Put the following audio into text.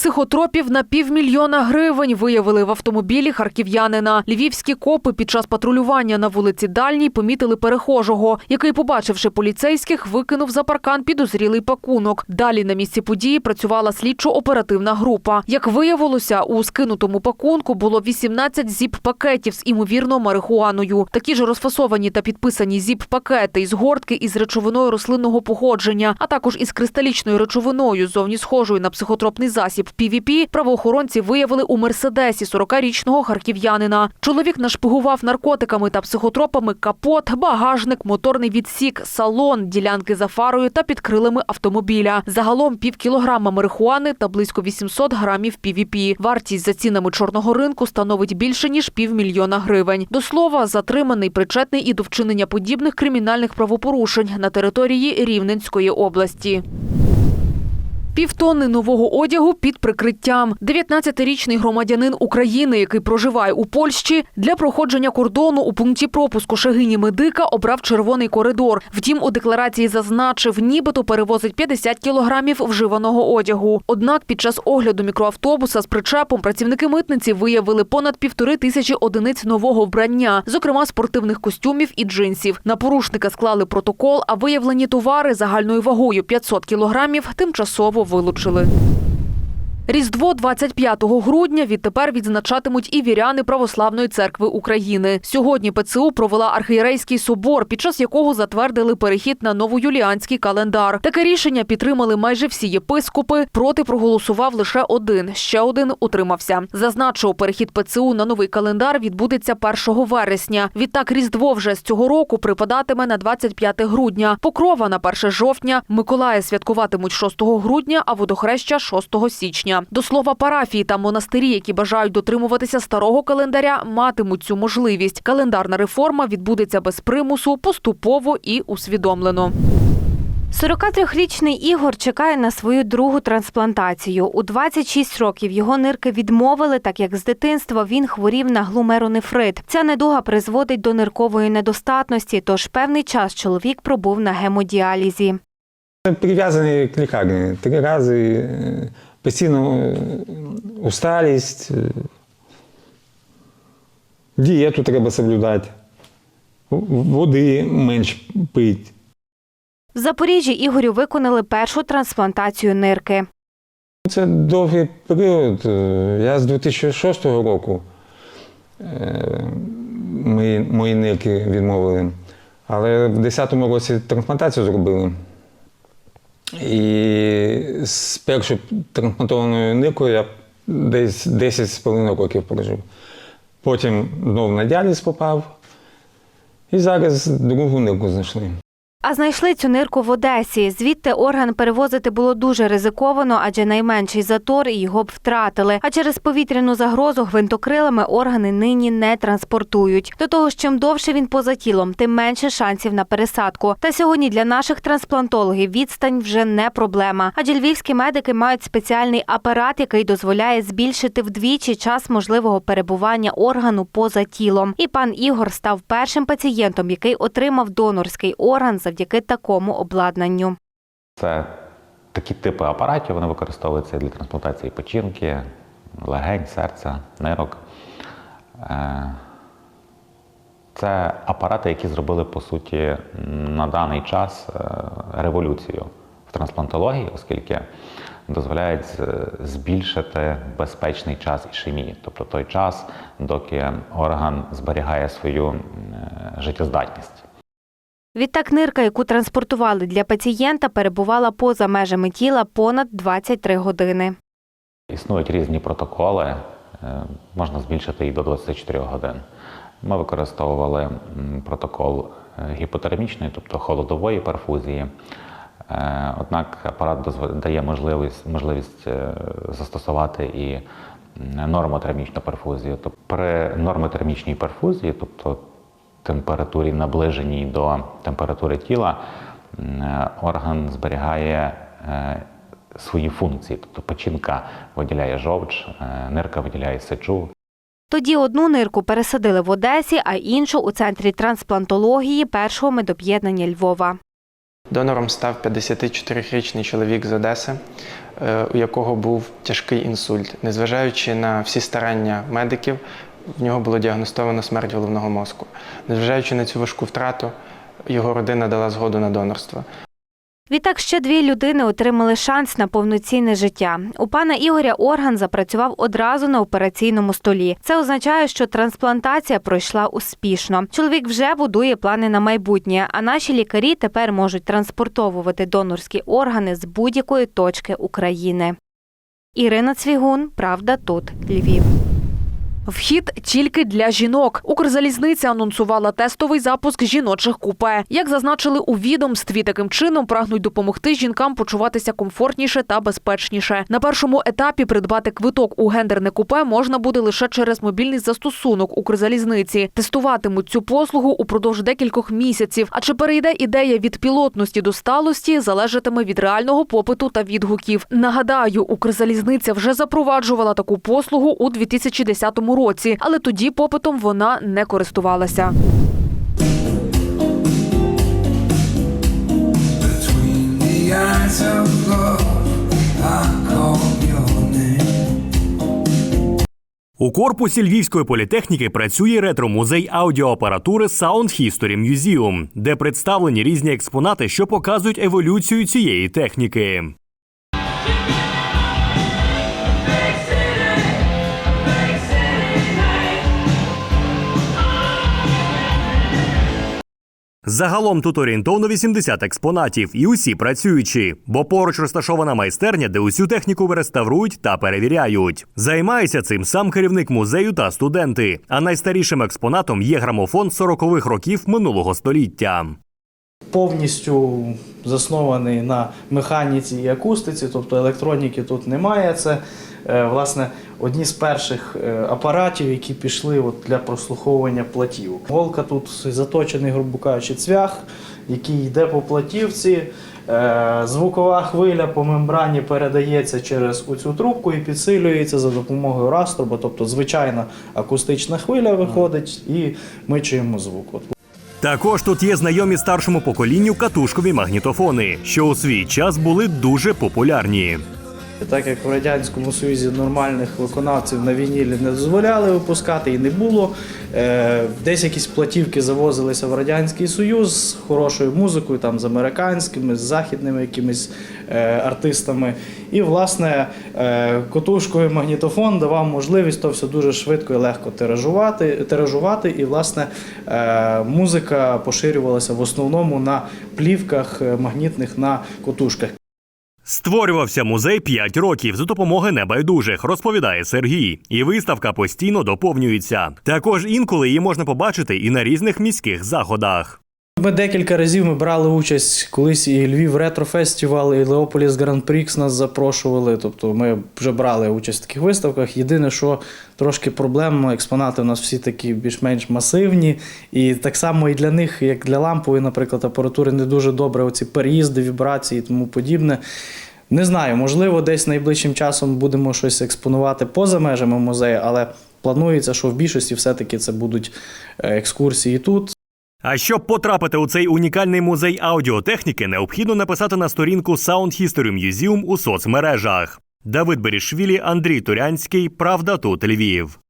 психотропів на півмільйона гривень виявили в автомобілі харків'янина. Львівські копи під час патрулювання на вулиці Дальній помітили перехожого, який, побачивши поліцейських, викинув за паркан підозрілий пакунок. Далі на місці події працювала слідчо-оперативна група. Як виявилося, у скинутому пакунку було 18 зіп-пакетів з імовірно марихуаною. Такі ж розфасовані та підписані зіп-пакети із гортки із речовиною рослинного походження, а також із кристалічною речовиною, зовні схожою на психотропний засіб PVP, правоохоронці виявили у мерседесі 40-річного харків'янина. Чоловік нашпигував наркотиками та психотропами капот, багажник, моторний відсік, салон, ділянки за фарою та під крилами автомобіля. Загалом пів кілограма марихуани та близько 800 грамів PVP. Вартість за цінами чорного ринку становить більше ніж півмільйона гривень. До слова, затриманий причетний і до вчинення подібних кримінальних правопорушень на території Рівненської області. Півтонни нового одягу під прикриттям. 19-річний громадянин України, який проживає у Польщі, для проходження кордону у пункті пропуску Шагині Медика обрав червоний коридор. Втім, у декларації зазначив, нібито перевозить 50 кілограмів вживаного одягу. Однак під час огляду мікроавтобуса з причепом працівники митниці виявили понад півтори тисячі одиниць нового вбрання, зокрема спортивних костюмів і джинсів. На порушника склали протокол, а виявлені товари загальною вагою 500 кілограмів тимчасово вилучили. Різдво 25 грудня відтепер відзначатимуть і віряни Православної церкви України. Сьогодні ПЦУ провела архієрейський собор, під час якого затвердили перехід на новоюліанський календар. Таке рішення підтримали майже всі єпископи. Проти проголосував лише один. Ще один утримався. Зазначу, перехід ПЦУ на новий календар відбудеться 1 вересня. Відтак Різдво вже з цього року припадатиме на 25 грудня. Покрова на 1 жовтня. Миколая святкуватимуть 6 грудня, а водохреща 6 січня. До слова, парафії та монастирі, які бажають дотримуватися старого календаря, матимуть цю можливість. Календарна реформа відбудеться без примусу, поступово і усвідомлено. 43-річний Ігор чекає на свою другу трансплантацію. У 26 років його нирки відмовили, так як з дитинства він хворів на глумеронефрит. Ця недуга призводить до ниркової недостатності, тож певний час чоловік пробув на гемодіалізі. Прив'язаний к лікарні три рази, е, постійно е, усталість, е, дієту треба соблюдати, води менш пити. В Запоріжжі Ігорю виконали першу трансплантацію нирки. Це довгий період. Е, Я з 2006 року мої, мої нирки відмовили, але в 2010 році трансплантацію зробили. І з першою трансплантованою ниркою я десь 10,5 років прожив. Потім знову на діаліз попав, і зараз другу нирку знайшли. А знайшли цю нирку в Одесі. Звідти орган перевозити було дуже ризиковано, адже найменший затор і його б втратили. А через повітряну загрозу гвинтокрилами органи нині не транспортують. До того ж, чим довше він поза тілом, тим менше шансів на пересадку. Та сьогодні для наших трансплантологів відстань вже не проблема. Адже львівські медики мають спеціальний апарат, який дозволяє збільшити вдвічі час можливого перебування органу поза тілом. І пан Ігор став першим пацієнтом, який отримав донорський орган завдяки такому обладнанню. Це такі типи апаратів, вони використовуються для трансплантації печінки, легень, серця, нирок. Е, Це апарати, які зробили, по суті, на даний час е, революцію в трансплантології, оскільки дозволяють збільшити безпечний час ішемії, тобто той час, доки орган зберігає свою е, життєздатність. Відтак нирка, яку транспортували для пацієнта, перебувала поза межами тіла понад 23 години. Існують різні протоколи, е, можна збільшити і до 24 годин. Ми використовували протокол е, гіпотермічної, тобто холодової перфузії. Е, Однак апарат дає можливість, можливість застосувати і нормотермічну перфузію. Тобто при нормотермічній перфузії, тобто температурі наближеній до температури тіла, е, орган зберігає е, свої функції. Тобто печінка виділяє жовч, е, нирка виділяє сечу. Тоді одну нирку пересадили в Одесі, а іншу у центрі трансплантології першого медоб'єднання Львова. Донором став 54-річний чоловік з Одеси, у якого був тяжкий інсульт. Незважаючи на всі старання медиків, в нього було діагностовано смерть головного мозку. Незважаючи на цю важку втрату, його родина дала згоду на донорство. Відтак ще дві людини отримали шанс на повноцінне життя. У пана Ігоря орган запрацював одразу на операційному столі. Це означає, що трансплантація пройшла успішно. Чоловік вже будує плани на майбутнє, а наші лікарі тепер можуть транспортовувати донорські органи з будь-якої точки України. Ірина Цвігун, Правда, тут Львів. Вхід тільки для жінок. Укрзалізниця анонсувала тестовий запуск жіночих купе. Як зазначили у відомстві, таким чином прагнуть допомогти жінкам почуватися комфортніше та безпечніше. На першому етапі придбати квиток у гендерне купе можна буде лише через мобільний застосунок Укрзалізниці. Тестуватимуть цю послугу упродовж декількох місяців. А чи перейде ідея від пілотності до сталості, залежатиме від реального попиту та відгуків. Нагадаю, Укрзалізниця вже запроваджувала таку послугу у 2010 році, але тоді попитом вона не користувалася. У корпусі Львівської політехніки працює ретро-музей аудіоапаратури Sound History Museum, де представлені різні експонати, що показують еволюцію цієї техніки. Загалом тут орієнтовно 80 експонатів, і усі працюючі, бо поруч розташована майстерня, де усю техніку реставрують та перевіряють. Займається цим сам керівник музею та студенти. А найстарішим експонатом є грамофон 40-х років минулого століття. Повністю заснований на механіці і акустиці, тобто електроніки тут немає. Це е, власне одні з перших е, апаратів, які пішли от для прослуховування платівок. Голка тут заточений, грубо кажучи, цвях, який йде по платівці. Е, Звукова хвиля по мембрані передається через оцю трубку і підсилюється за допомогою растроба, тобто звичайна акустична хвиля виходить, і ми чуємо звук. Також тут є знайомі старшому поколінню катушкові магнітофони, що у свій час були дуже популярні. Так як в Радянському Союзі нормальних виконавців на вінілі не дозволяли випускати і не було. Е, Десь якісь платівки завозилися в Радянський Союз з хорошою музикою, там з американськими, з західними якимись е, артистами. І, власне, е, котушковий магнітофон давав можливість то все дуже швидко і легко тиражувати, тиражувати. І, власне, музика поширювалася в основному на плівках магнітних на котушках. Створювався музей 5 років за допомоги небайдужих, розповідає Сергій. І виставка постійно доповнюється. Також інколи її можна побачити і на різних міських заходах. Ми декілька разів ми брали участь колись і Львів Ретро Фестивал, і Леополіс Гран Прікс нас запрошували. Тобто ми вже брали участь в таких виставках. Єдине, що трошки проблемно, експонати у нас всі такі більш-менш масивні. І так само і для них, як для лампової, наприклад, апаратури, не дуже добре оці переїзди, вібрації і тому подібне. Не знаю, можливо, десь найближчим часом будемо щось експонувати поза межами музею, але планується, що в більшості все-таки це будуть е, екскурсії тут. А щоб потрапити у цей унікальний музей аудіотехніки, необхідно написати на сторінку Sound History Museum у соцмережах. Давид Берішвілі, Андрій Турянський, Правда тут Львів.